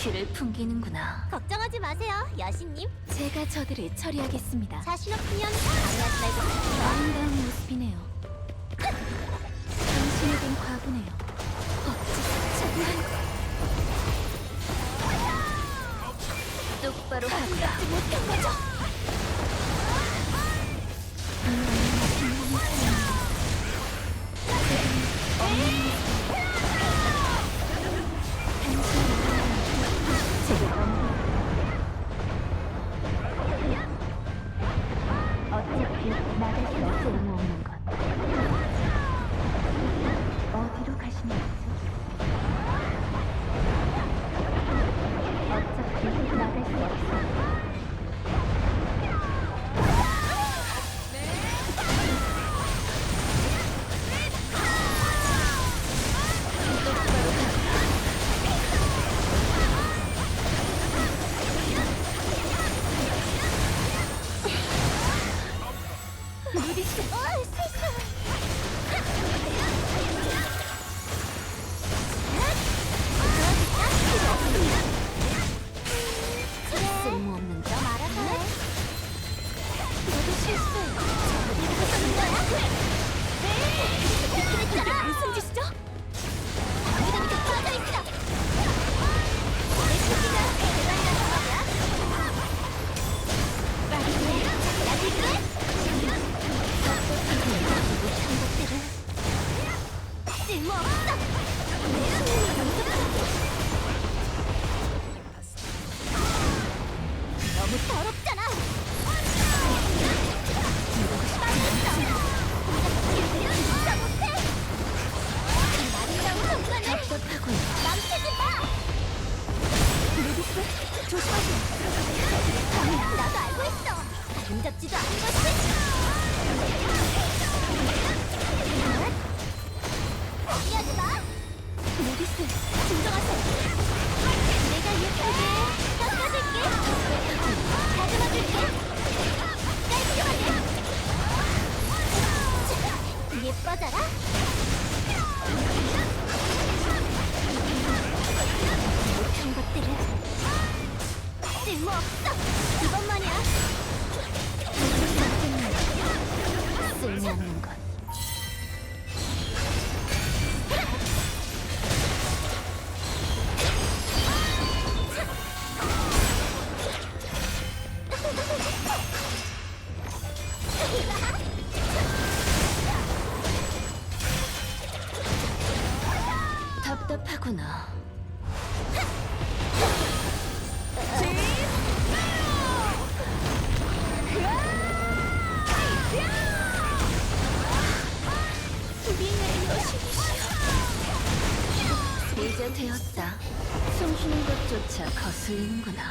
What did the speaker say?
피를 풍기는구나. 걱정하지 마세요, 여신님. 제가 저들을 처리하겠습니다. 자신 없으면 방해하지 말고. 아름다운 모습이네요. 당신에겐 과분해요. 어찌 정말 똑바로 하거라. 못한 거죠? 쓸모없는 것. 너 말아서 해. 너도 실수해. 네. 무슨 짓이죠? 예뻐져라. 못한 것들은 쓸모없어. 답답하구나. 우리의 여신이시여. 이제 되었다. 숨쉬는 것조차 거슬리는구나.